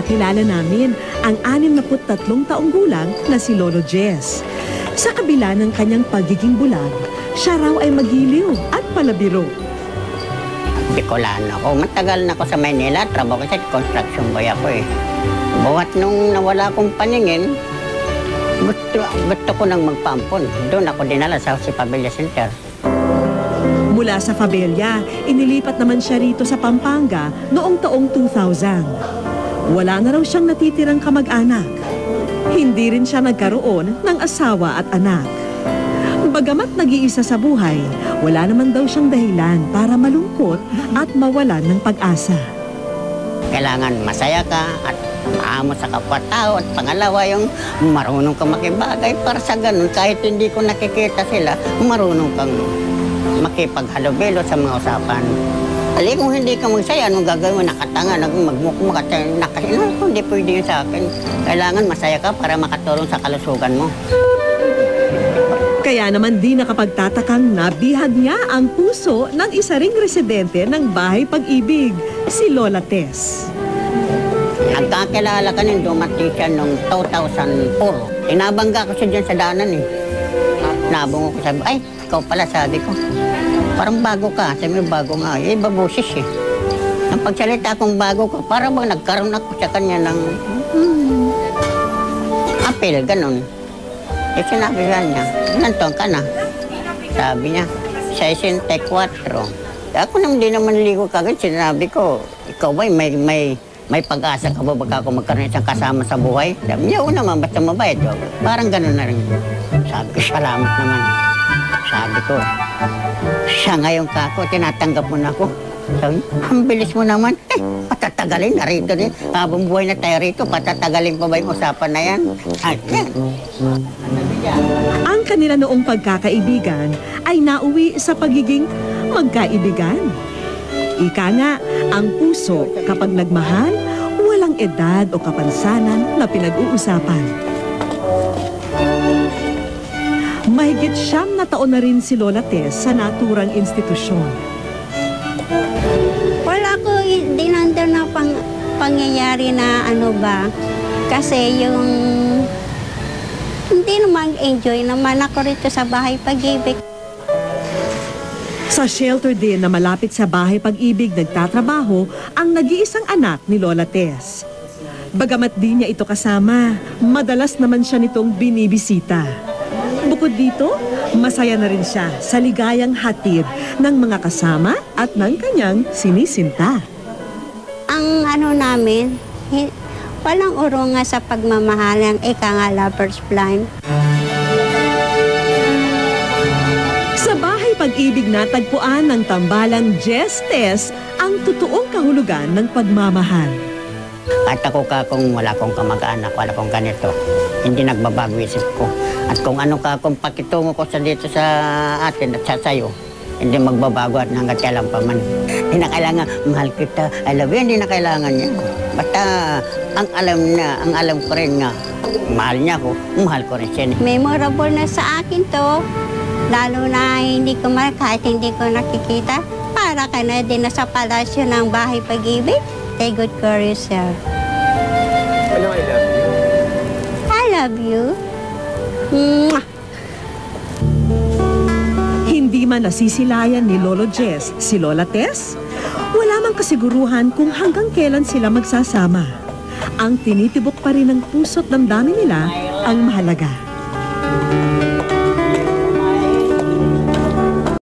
nakilala namin ang 63 taong gulang na si Lolo Jess. Sa kabila ng kanyang pagiging bulag, siya raw ay magiliw at palabiro. Bicolano ako. Matagal na ako sa Maynila. Trabaho kasi construction boy ako eh. Buhat nung nawala akong paningin, gusto, gusto ko nang magpampon. Doon ako dinala sa si Pavilla Center. Mula sa Fabella, inilipat naman siya rito sa Pampanga noong taong 2000. Wala na raw siyang natitirang kamag-anak. Hindi rin siya nagkaroon ng asawa at anak. Bagamat nag-iisa sa buhay, wala naman daw siyang dahilan para malungkot at mawalan ng pag-asa. Kailangan masaya ka at maamo sa kapwa-tao. At pangalawa, yung marunong ka makibagay para sa ganun. Kahit hindi ko nakikita sila, marunong kang makipaghalubilo sa mga usapan. Ali, kung hindi ka magsaya, anong gagawin mo? Nakatanga, magmukmuk nakasino. Hindi pwede yun sa akin. Kailangan masaya ka para makatulong sa kalusugan mo. Kaya naman di nakapagtatakang nabihag niya ang puso ng isa ring residente ng bahay pag-ibig, si Lola Tess. Nagkakilala ka nin, dumating siya noong 2004. Inabangga ko siya dyan sa daanan eh. Nabong ko sabi, ay, ikaw pala sabi ko. Parang bago ka. Sabi bago nga. Eh, babusis eh. Nang pagsalita kong bago ko, parang bang nagkaroon ako sa kanya ng hmm, apel, ganun. Eh, sinabi ka niya, nanton ka na. Sabi niya, 64. Ako naman di naman ligo kagad, sinabi ko, ikaw ba may, may, may pag-asa ka ba baka ako magkaroon isang kasama sa buhay? Sabi niya, oo naman, basta mabait. Parang ganun na rin. Sabi ko, salamat naman. Sabi ko, siya ngayon ka ako, tinatanggap mo na ako. Sabi, ang bilis mo naman. Eh, patatagalin na rito din. Habang buhay na tayo rito, patatagalin pa ba yung usapan na yan? At yan. Ang kanila noong pagkakaibigan ay nauwi sa pagiging magkaibigan. Ika nga, ang puso kapag nagmahal, walang edad o kapansanan na pinag-uusapan. Mahigit siyam na taon na rin si Lola Tess sa naturang institusyon. Wala ko dinanda na pang, pangyayari na ano ba. Kasi yung hindi naman enjoy naman ako rito sa bahay pag-ibig. Sa shelter din na malapit sa bahay pag-ibig nagtatrabaho ang nag-iisang anak ni Lola Tess. Bagamat di niya ito kasama, madalas naman siya nitong binibisita. Bukod dito, masaya na rin siya sa ligayang hatid ng mga kasama at ng kanyang sinisinta. Ang ano namin, walang urong nga sa pagmamahal ang ika nga lover's blind. Sa bahay pag-ibig natagpuan ng tambalang Jess Tess ang totoong kahulugan ng pagmamahal. Kahit ako ka kung wala kong kamag-anak, wala kong ganito, hindi nagbabago isip ko. At kung ano ka kung pakitungo ko sa dito sa atin at sa sayo, hindi magbabago at hanggat kailan pa man. Hindi na kailangan, mahal kita, I love you, hindi na kailangan niya. Basta ang alam na, ang alam ko rin nga, mahal niya ako, mahal ko rin siya. Memorable na sa akin to. Lalo na hindi ko ma, kahit hindi ko nakikita. Para ka na din sa palasyo ng bahay pag-ibig. Take good care of yourself. Ano I love you? I love you. Mwah! Hindi man nasisilayan ni Lolo Jess si Lola Tess, wala mang kasiguruhan kung hanggang kailan sila magsasama. Ang tinitibok pa rin ng puso't damdamin nila ang mahalaga.